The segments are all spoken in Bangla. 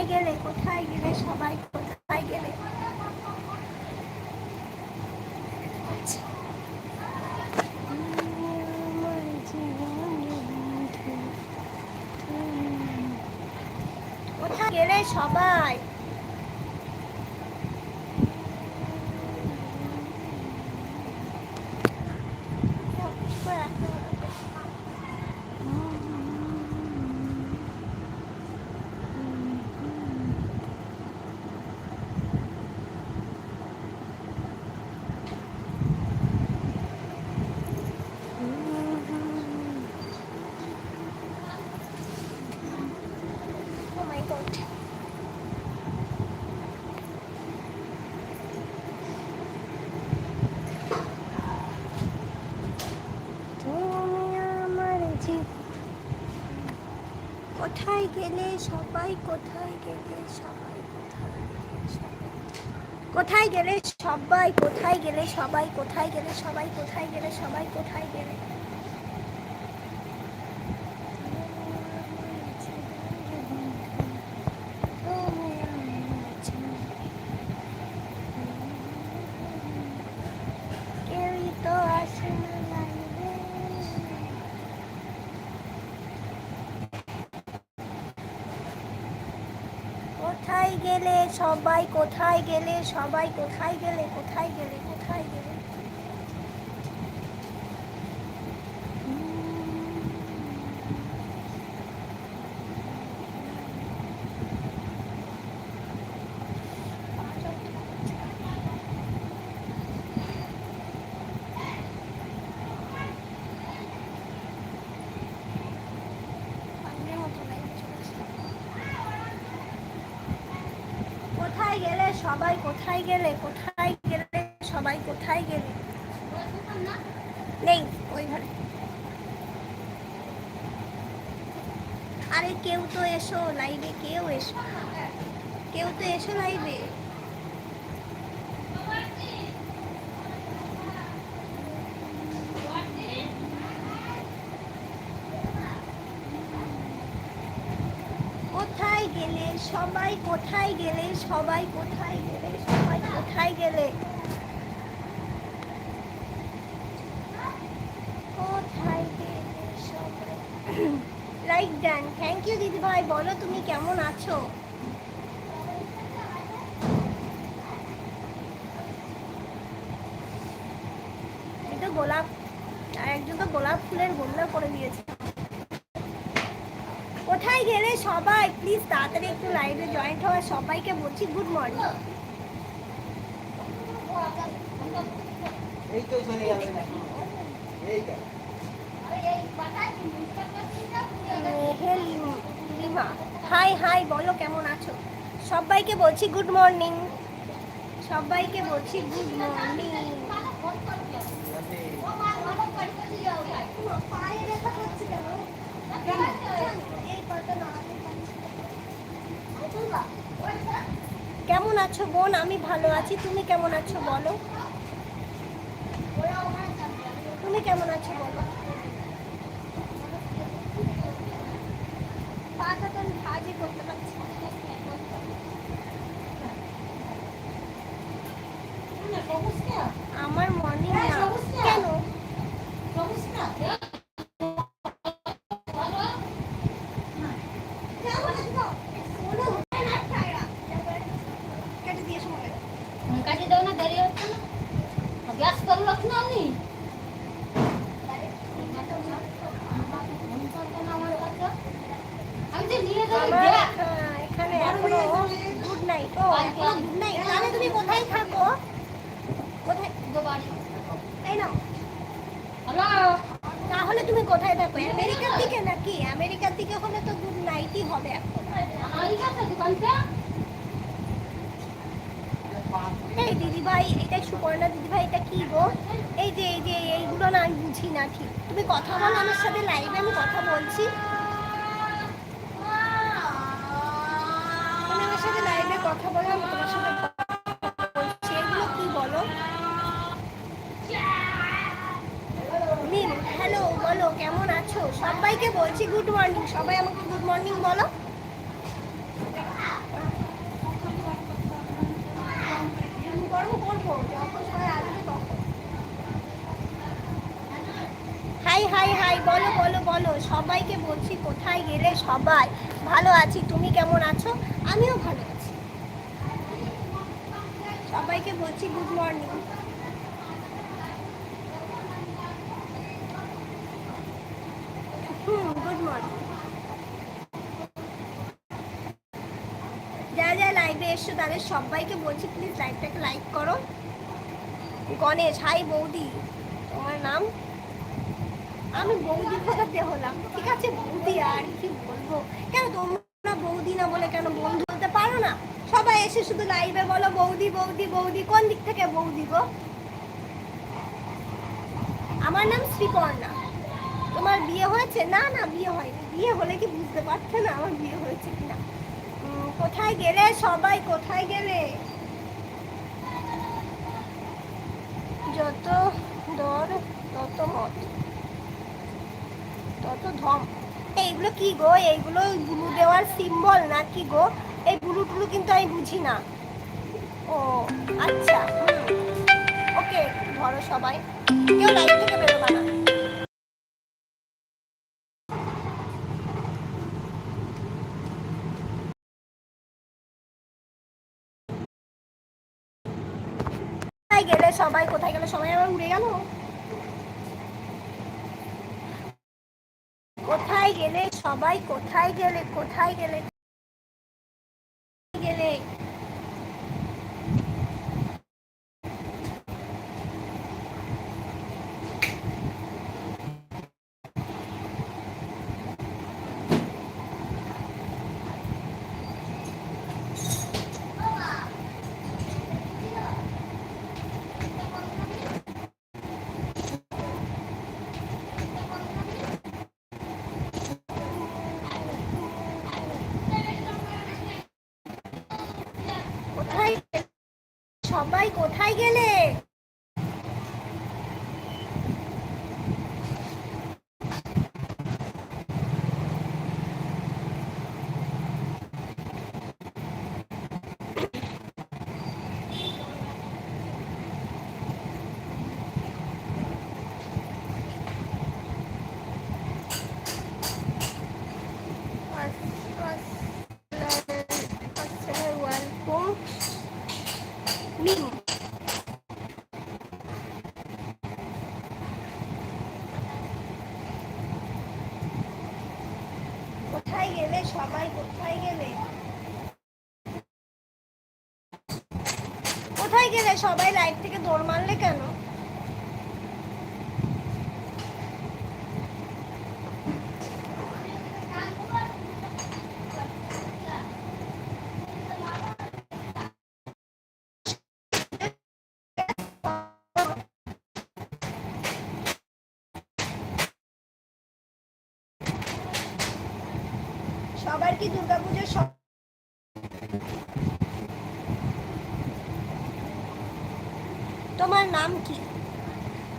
কোথায় গেলে কোথায় গেলে সবাই কোথায় গেলে? কোথায় গেলে সবাই? Oh জীবন কোথায় গেলে, সবাই কোথায় গেলে, সবাই কোথায় গেলে, সবাই কোথায় গেলে, সবাই কোথায় গেলে, সবাই কোথায় গেলে, সবাই কোথায় গেলে কেউই তো আসে না লাইনে। কোথায় গেলে সবাই কোথায় গেলে সবাই কোথায় গেলে কোথায় গেলে কোথায় গেলে কোথায় গেলে সবাই কোথায় গেলে কোথায় গেলে, সবাই কোথায় গেলে? নেই, ওই ঘরে। আরে কেউ তো এসো, লাইভে কেউ এসো। কেউ তো এসো লাইভে। কোথায় গেলে সবাই, কোথায় গেলে সবাই কোথায় কোথায় গেলে? কোথায় গেলে সবাই? লাইক থ্যাংক ইউ দিদি ভাই বলো তুমি কেমন আছো? গোলাপ একজন তো গোলাপ ফুলের বন্যা করে দিয়েছে। কোথায় গেলে সবাই? প্লিজ তাড়াতাড়ি একটু লাইভে জয়েন্ট হওয়া সবাইকে বলছি গুড মর্নিং এই তো হাই হাই, বলো কেমন আছো? সবাইকে বলছি গুড মর্নিং সবাইকে বলছি গুড মর্নিং কেমন আছো বোন? আমি ভালো আছি। তুমি কেমন আছো বলো? তুমি কেমন আছো বলো? পাটা তো কাজই করতে পারছি না। আমার মর্নিং আমেরিকার দিকে হলে তো গুড নাইটই হবে এই দিদি ভাই এটা সুপর্ণা দিদি ভাই এটা কি গো? এই যে এই যে, এইগুলো না আমি বুঝি না ঠিক। তুমি কথা বলো, আমার সাথে লাইভে আমি কথা বলছি। কথা বলো আমি তোমার সাথে হ্যালো বলো? কেমন আছো? সবাইকে বলছি গুড মর্নিং সবাই আমাকে গুড মর্নিং বলো। হাই হাই হাই বলো বলো বলো, সবাইকে বলছি কোথায় গেলে সবাই? ভালো আছি, তুমি কেমন আছো? আমিও ভালো আছি। সবাইকে বলছি good morning hmm good morning যারা যারা লাইভে এসছো, তাদের সবাইকে বলছি প্লিজ লাইভটাকে লাইক করো। গণেশ হাই বৌদি। তোমার নাম? আমি বৌদি কোথাতে হলাম। ঠিক আছে, বৌদি, আর কি বলব? কেন তোমরা বৌদি না বলে কেন বন্ধু বলতে পারো না? সবাই এসে শুধু লাইভে বলো বৌদি বৌদি বৌদি কোন দিক থেকে বৌদি গো? আমার নাম শ্রীপর্ণা। তোমার বিয়ে হয়েছে? না না বিয়ে হয়নি। বিয়ে হলে কি বুঝতে পারছে না আমার বিয়ে হয়েছে কিনা? উম, কোথায় গেলে সবাই কোথায় গেলে? যত দর তত মত। তত ধম। এইগুলো কি গো? এইগুলো গুলু দেওয়ার সিম্বল না কি গো? এই গুলু টুলু কিন্তু আমি বুঝি না। ও আচ্ছা ওকে, ধরো সবাই। কেউ লাইভ থেকে বেরোবা না। গেলে সবাই? কোথায় গেলে সবাই আবার উড়ে গেল? কোথায় গেলে সবাই? কোথায় গেলে কোথায় গেলে? সবাই কোথায় গেলে Assalamualaikum. মিম কোথায় গেলে সবাই কোথায় গেলে কোথায় গেলে সবাই লাইভ থেকে দৌড় মারলে কেন? সবার কি দুর্গাপুজোর সব তোমার নাম কি?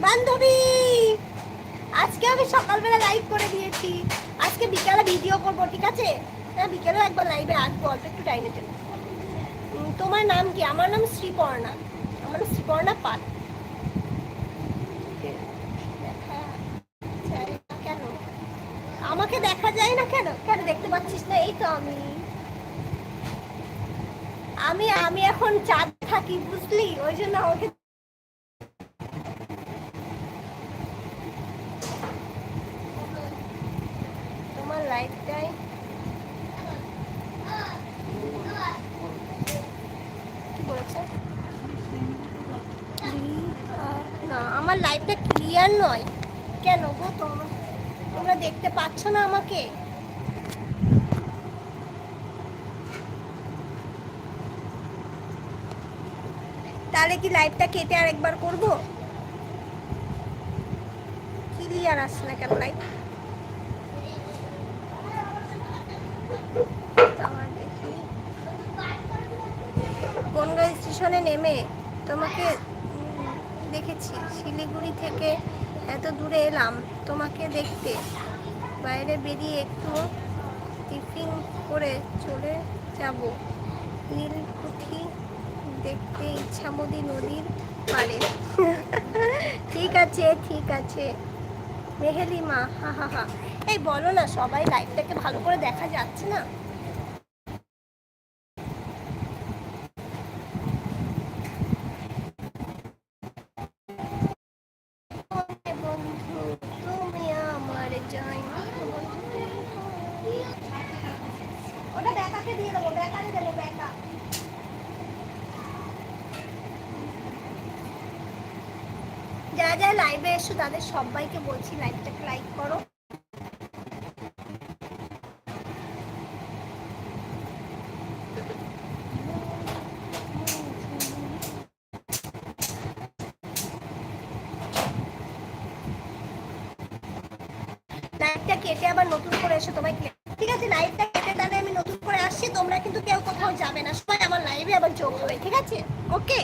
বান্ধবী! আজকে আমি সকালবেলা লাইভ করে দিয়েছি। আজকে বিকালে ভিডিও করব, ঠিক আছে? হ্যাঁ বিকেলে একবার লাইভে আসব, অল্প একটু টাইমের জন্য। তোমার নাম কি? আমার নাম শ্রীপর্ণা। আমার নাম শ্রীপর্ণা পাল। আমাকে দেখা যায় না কেন? কেন, দেখতে পাচ্ছিস না? এই তো আমি। আমি আমি এখন চাঁদ থাকি, বুঝলি? ওই জন্য আমাকে তোমার লাইফটাই কি বলেছে না আমার লাইফটা ক্লিয়ার নয়। কেন গো তোমরা? তোমরা দেখতে পাচ্ছ না আমাকে? তাহলে কি লাইভটা কেটে আরেকবার করব? ক্লিয়ার আসছে না কেন লাইভ বনগাঁ স্টেশনে নেমে তোমাকে দেখেছি। শিলিগুড়ি থেকে এত দূরে এলাম, তোমাকে দেখতে। বাইরে বেরিয়ে একটু টিফিন করে চলে যাব। নীলকুঠি দেখতে ইচ্ছামতি নদীর পারে ঠিক আছে ঠিক আছে। মেহেলিমা, হা হা হা। এই বলো না, সবাই লাইফটাকে ভালো করে দেখা যাচ্ছে না? যারা যারা লাইভে এসো, তাদের সবাইকে বলছি লাইভটাকে লাইক করো। লাইভটা কেটে আবার নতুন করে এসো, তোমায় ক্লিক ঠিক আছে লাইভটা কেটে তাহলে আমি নতুন করে আসছি, তোমরা কিন্তু কেউ কোথাও যাবে না। সবাই আমার লাইভে আবার যোগ হবে, ঠিক আছে? ওকে